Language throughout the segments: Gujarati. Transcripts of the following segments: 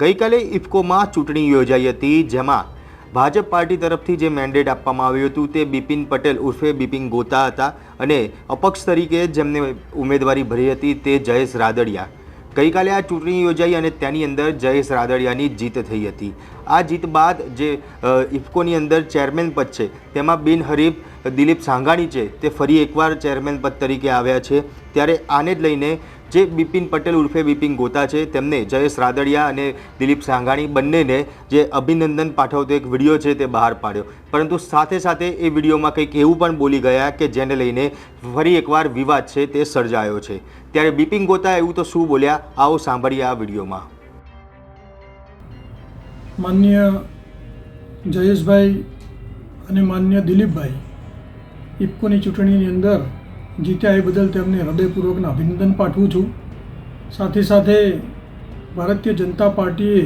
ગઈકાલે ઇફકોમાં ચૂંટણી યોજાઈ હતી, જેમાં ભાજપ પાર્ટી તરફથી જે મેન્ડેટ આપવામાં આવ્યું હતું તે બિપિન પટેલ ઉર્ફે બિપિન ગોતા હતા અને અપક્ષ તરીકે જેમને ઉમેદવારી ભરી હતી તે જયેશ રાદડિયા. ગઈકાલે આ ચૂંટણી યોજાઈ અને તેની અંદર જયેશ રાદડિયાની જીત થઈ હતી. આ જીત બાદ જે ઇફકોની અંદર ચેરમેન પદ છે, તેમાં બિનહરીફ દિલીપ સાંઘાણી છે, તે ફરી એકવાર ચેરમેન પદ તરીકે આવ્યા છે. ત્યારે આને જ લઈને જે બિપિન પટેલ ઉર્ફે બિપિન ગોતા છે, તેમને જયેશ રાદડિયા અને દિલીપ સાંઘાણી બંનેને જે અભિનંદન પાઠવતો એક વીડિયો છે તે બહાર પાડ્યો. પરંતુ સાથે સાથે એ વિડીયોમાં કંઈક એવું પણ બોલી ગયા કે જેને લઈને ફરી એકવાર વિવાદ છે તે સર્જાયો છે. ત્યારે બિપિન ગોતા એવું તો શું બોલ્યા? આવો સાંભળીએ આ વિડીયોમાં. માન્ય જયેશભાઈ અને માન્ય દિલીપભાઈ, ઇફકોની ચૂંટણીની અંદર જીત્યા એ બદલ તેમને હૃદયપૂર્વકના અભિનંદન પાઠવું છું. સાથે સાથે ભારતીય જનતા પાર્ટીએ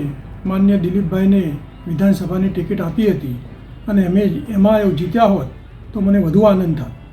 માન્ય દિલીપભાઈને વિધાનસભાની ટિકિટ આપી હતી અને અમે એમાં એવું જીત્યા હોત તો મને વધુ આનંદ થાત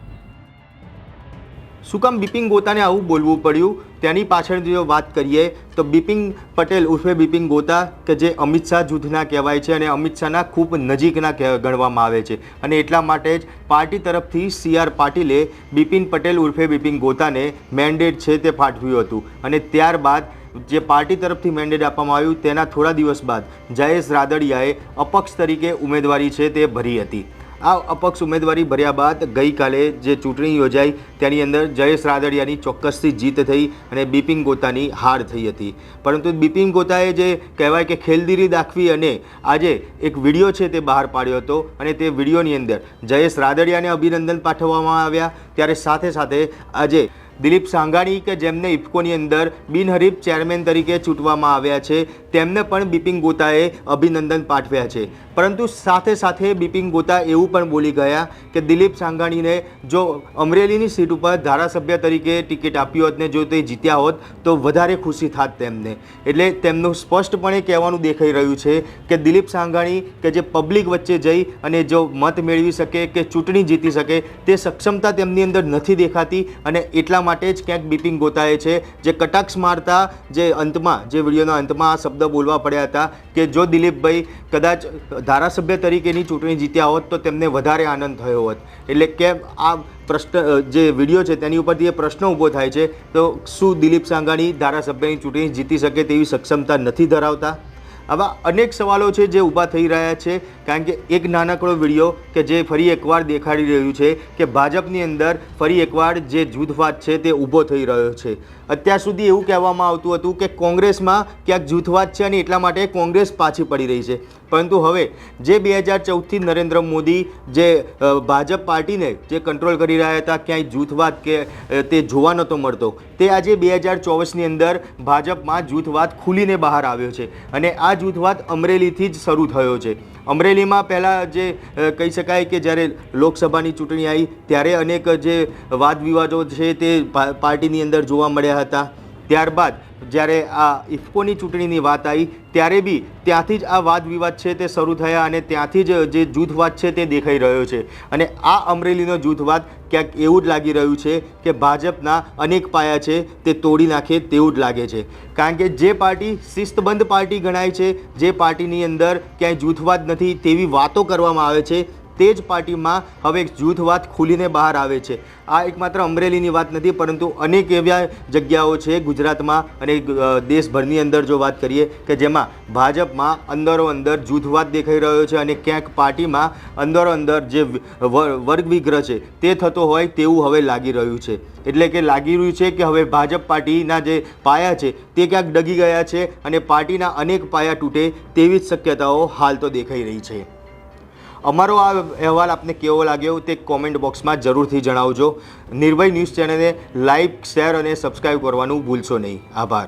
શું કામ બિપિન ગોતાને આવું બોલવું પડ્યું? તેની પાછળ જો વાત કરીએ, તો બિપિન પટેલ ઉર્ફે બિપિન ગોતા, કે જે અમિત શાહ જૂથના કહેવાય છે અને અમિત શાહના ખૂબ નજીકના ગણવામાં આવે છે. અને એટલા માટે જ પાર્ટી તરફથી સી આર પાટીલે બિપિન પટેલ ઉર્ફે બિપિન ગોતાને મેન્ડેટ છે તે પાઠવ્યું હતું. અને ત્યારબાદ જે પાર્ટી તરફથી મેન્ડેટ આપવામાં આવ્યું, તેના થોડા દિવસ બાદ જયેશ રાદડિયાએ અપક્ષ તરીકે ઉમેદવારી છે તે ભરી હતી. આ અપક્ષ ઉમેદવારી ભર્યા બાદ ગઈકાલે જે ચૂંટણી યોજાઈ, તેની અંદર જયેશ રાદડિયાની ચોક્કસથી જીત થઈ અને બિપિન ગોતાની હાર થઈ હતી. પરંતુ બિપિન ગોતાએ જે કહેવાય કે ખેલદીરી દાખવી અને આજે એક વીડિયો છે તે બહાર પાડ્યો હતો અને તે વિડીયોની અંદર જયેશ રાદડિયાને અભિનંદન પાઠવવામાં આવ્યા. ત્યારે સાથે સાથે આજે દિલીપ સાંઘાણી કે જેમને ઇફકોની અંદર બિનહરીફ ચેરમેન તરીકે ચૂંટવામાં આવ્યા છે, તેમને પણ બિપિન ગોતાએ અભિનંદન પાઠવ્યા છે. પરંતુ સાથે સાથે બિપિન ગોતા એવું પણ બોલી ગયા કે દિલીપ સાંઘાણીને જો અમરેલીની સીટ ઉપર ધારાસભ્ય તરીકે ટિકિટ આપી હોત ને જો તે જીત્યા હોત, તો વધારે ખુશી થાત તેમને. એટલે તેમનું સ્પષ્ટપણે કહેવાનું દેખાઈ રહ્યું છે કે દિલીપ સાંઘાણી કે જે પબ્લિક વચ્ચે જઈ અને જો મત મેળવી શકે કે ચૂંટણી જીતી શકે, તે સક્ષમતા તેમની અંદર નથી દેખાતી અને એટલા માટે જ ક્યાંક બિપિન ગોતાએ છે. જે કટાક્ષ મારતા જે અંતમાં, જે વિડીયોના અંતમાં આ શબ્દ બોલવા પડ્યા હતા કે જો દિલીપભાઈ કદાચ ધારાસભ્ય તરીકેની ચૂંટણી જીત્યા હોત તો તેમને વધારે આનંદ થયો હોત. એટલે કે આ પ્રશ્ન જે વીડિયો છે તેની ઉપરથી એ પ્રશ્ન ઊભો થાય છે. તો શું દિલીપ સાંઘાણી ધારાસભ્યની ચૂંટણી જીતી શકે તેવી સક્ષમતા નથી ધરાવતા? આવા અનેક સવાલો છે જે ઊભા થઈ રહ્યા છે. કારણ કે એક નાનકડો વીડિયો કે જે ફરી એકવાર દેખાડી રહ્યું છે કે ભાજપની અંદર ફરી એકવાર જે જૂથવાદ છે તે ઊભો થઈ રહ્યો છે. અત્યાર સુધી એવું કહેવામાં આવતું હતું કે કોંગ્રેસમાં ક્યાંક જૂથવાદ છે અને એટલા માટે કોંગ્રેસ પાછી પડી રહી છે. પરંતુ હવે જે બે હજાર ચૌદથી નરેન્દ્ર મોદી જે ભાજપ પાર્ટીને જે કંટ્રોલ કરી રહ્યા હતા, ક્યાંય જૂથવાદ કે તે જોવા નહોતો મળતો, તે આજે બે હજાર ચોવીસની અંદર ભાજપમાં જૂથવાદ ખુલીને બહાર આવ્યો છે અને આ જૂથવાદ અમરેલીથી જ શરૂ થયો છે. અમરેલીમાં પહેલાં જે કહી શકાય કે જ્યારે લોકસભાની ચૂંટણી આવી, ત્યારે અનેક જે વાદ વિવાદો છે તે પાર્ટીની અંદર જોવા મળ્યા હતા. ત્યારબાદ જ્યારે આ ઇફકોની ચૂંટણીની વાત આવી, ત્યારે બી ત્યાંથી જ આ વાદ વિવાદ છે તે શરૂ થયા અને ત્યાંથી જ જે જૂથવાદ છે તે દેખાઈ રહ્યો છે. અને આ અમરેલીનો જૂથવાદ ક્યાંક એવું જ લાગી રહ્યું છે કે ભાજપના અનેક પાયા છે તે તોડી નાખે તેવું જ લાગે છે. કારણ કે જે પાર્ટી શિસ્તબંધ પાર્ટી ગણાય છે, જે પાર્ટીની અંદર ક્યાંય જૂથવાદ નથી તેવી વાતો કરવામાં આવે છે તે જ પાર્ટીમાં હવે એક જૂથવાદ ખુલીને બહાર આવે છે. આ એકમાત્ર અમરેલીની વાત નથી, પરંતુ અનેક એવા જગ્યાઓ છે ગુજરાતમાં અને દેશભરની અંદર જો વાત કરીએ કે જેમાં ભાજપમાં અંદરો અંદર જૂથવાદ દેખાઈ રહ્યો છે અને ક્યાંક પાર્ટીમાં અંદરો અંદર જે વર્ગ વિગ્રહ છે તે થતો હોય તેવું હવે લાગી રહ્યું છે. એટલે કે લાગી રહ્યું છે કે હવે ભાજપ પાર્ટીના જે પાયા છે તે ક્યાંક ડગી ગયા છે અને પાર્ટીના અનેક પાયા તૂટે તેવી જ શક્યતાઓ હાલ તો દેખાઈ રહી છે. અમારો આ અહેવાલ આપને કેવો લાગ્યો તે કોમેન્ટ બોક્સમાં જરૂરથી જણાવજો. નિર્ભય ન્યૂઝ ચેનલને લાઇક શેર અને સબસ્ક્રાઈબ કરવાનું ભૂલશો નહીં. આભાર.